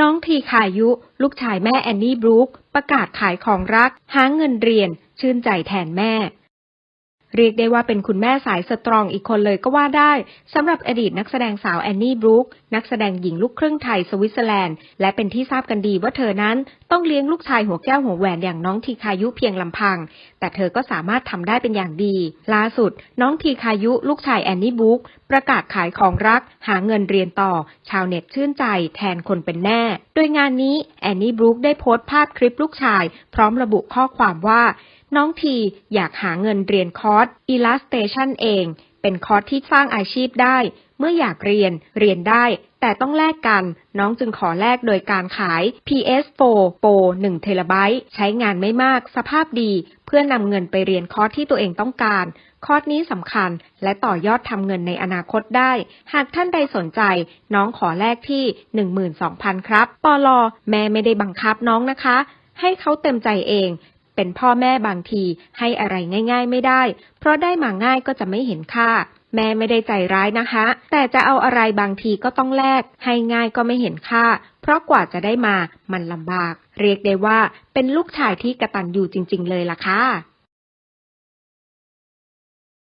น้องทีขายุ ลูกชายแม่แอนนี่บรูคประกาศขายของรัก หาเงินเรียน ชื่นใจแทนแม่ เรียกได้ว่าเป็นคุณแม่สายสตรองอีกคนเลยก็ว่าได้สำหรับอดีตนักแสดงสาวแอนนี่บรูคนักแสดงหญิงลูกครึ่งไทยสวิตเซอร์แลนด์ และเป็นที่ทราบกันดีว่าเธอนั้นต้องเลี้ยงลูกชายหัวแก้วหัวแหวนอย่างน้องทีคายุเพียงลำพัง แต่เธอก็สามารถทำได้เป็นอย่างดี ล่าสุด น้องทีคายุลูกชายแอนนี่บรูคประกาศขายของรัก หาเงินเรียนต่อ ชาวเน็ตชื่นใจแทนคนเป็นแม่ โดยงานนี้แอนนี่บรูคได้โพสต์ภาพคลิปลูกชาย พร้อมระบุข้อความว่า น้องทีอยากหาเงินเรียนคอร์ส Illustration เอง เป็นคอร์สที่สร้างอาชีพได้ เมื่ออยากเรียนเรียนได้ แต่ต้องแลกกัน น้องจึงขอแลกโดยการขาย PS4 Pro 1เทราไบต์ใช้งานไม่มาก สภาพดี เพื่อนำเงินไปเรียนคอร์สที่ตัวเองต้องการ คอร์สนี้สำคัญ และต่อยอดทำเงินในอนาคตได้ หากท่านใดสนใจ น้องขอแลกที่ 12,000 ครับ ปลอแม่ไม่ได้บังคับน้องนะคะให้เขาเต็มใจเอง เป็นพ่อแม่บางทีให้อะไรง่าย ๆ ไม่ได้ เพราะได้มาง่ายก็จะไม่เห็นค่า แม่ไม่ได้ใจร้ายนะคะ แต่จะเอาอะไรบางทีก็ต้องแลก ให้ง่ายก็ไม่เห็นค่า เพราะกว่าจะได้มามันลำบาก เรียกได้ว่าเป็นลูกชายที่กระตันอยู่จริง ๆ เลยล่ะค่ะ